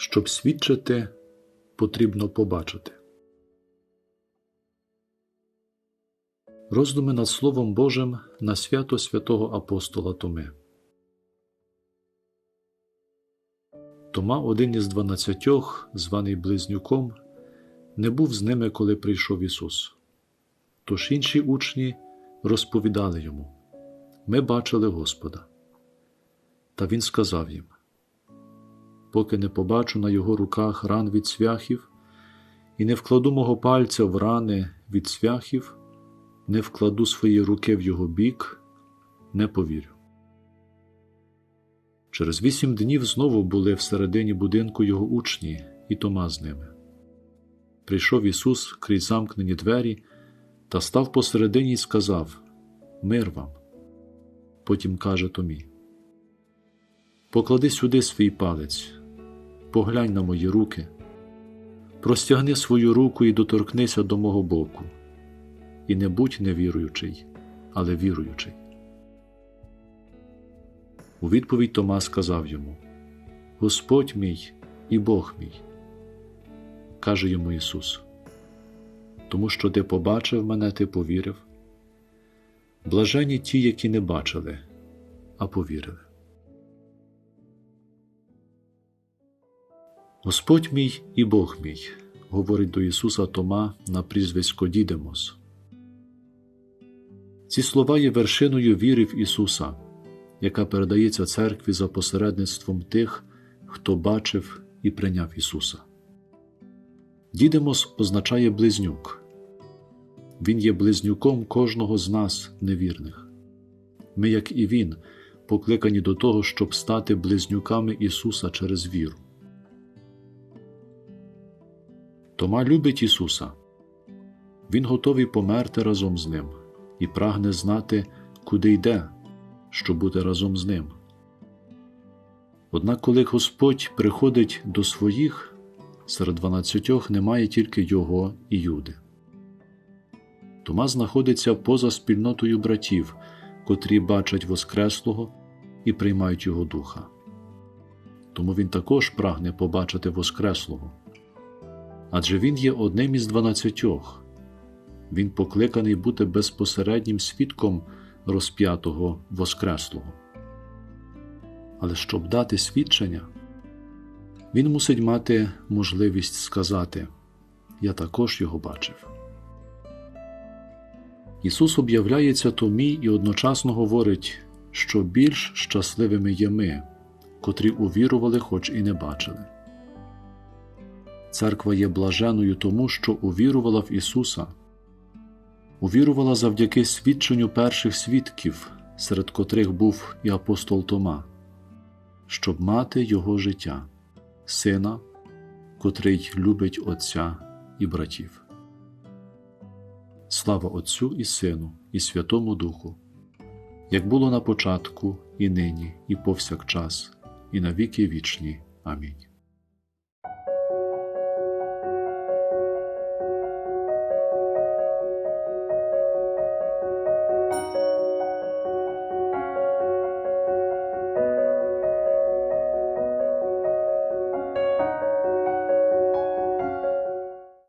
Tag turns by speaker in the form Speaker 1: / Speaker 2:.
Speaker 1: Щоб свідчити, потрібно побачити. Роздуми над Словом Божим на свято святого апостола Томи. Тома, один із дванадцятьох, званий Близнюком, не був з ними, коли прийшов Ісус. Тож інші учні розповідали йому Ми бачили Господа. Та Він сказав їм Поки не побачу на його руках ран від цвяхів, і не вкладу мого пальця в рани від цвяхів, не вкладу свої руки в його бік, не повірю. Через вісім днів знову були всередині будинку його учні і Тома з ними. Прийшов Ісус крізь замкнені двері та став посередині і сказав Мир вам. Потім каже Томі Поклади сюди свій палець, поглянь на мої руки, простягни свою руку і доторкнися до мого боку, і не будь невіруючий, але віруючий. У відповідь Тома сказав йому Господь мій і Бог мій. Каже йому Ісус, тому що ти побачив мене, ти повірив. Блажені ті, які не бачили, а повірили. Господь мій і Бог мій, говорить до Ісуса Тома на прізвисько Дідемос. Ці слова є вершиною віри в Ісуса, яка передається церкві за посередництвом тих, хто бачив і прийняв Ісуса. Дідемос означає близнюк. Він є близнюком кожного з нас, невірних. Ми, як і Він, покликані до того, щоб стати близнюками Ісуса через віру. Тома любить Ісуса. Він готовий померти разом з Ним і прагне знати, куди йде, щоб бути разом з Ним. Однак, коли Господь приходить до своїх, серед дванадцятьох немає тільки Його і Юди. Тома знаходиться поза спільнотою братів, котрі бачать Воскреслого і приймають Його Духа. Тому він також прагне побачити Воскреслого. Адже він є одним із дванадцятьох. Він покликаний бути безпосереднім свідком розп'ятого Воскреслого. Але щоб дати свідчення, він мусить мати можливість сказати Я також його бачив. Ісус об'являється Томі і одночасно говорить, що більш щасливими є ми, котрі увірували, хоч і не бачили. Церква є блаженою тому, що увірувала в Ісуса, увірувала завдяки свідченню перших свідків, серед котрих був і апостол Тома, щоб мати Його життя, Сина, котрий любить Отця і братів. Слава Отцю і Сину, і Святому Духу, як було на початку, і нині, і повсякчас, і на віки вічні. Амінь.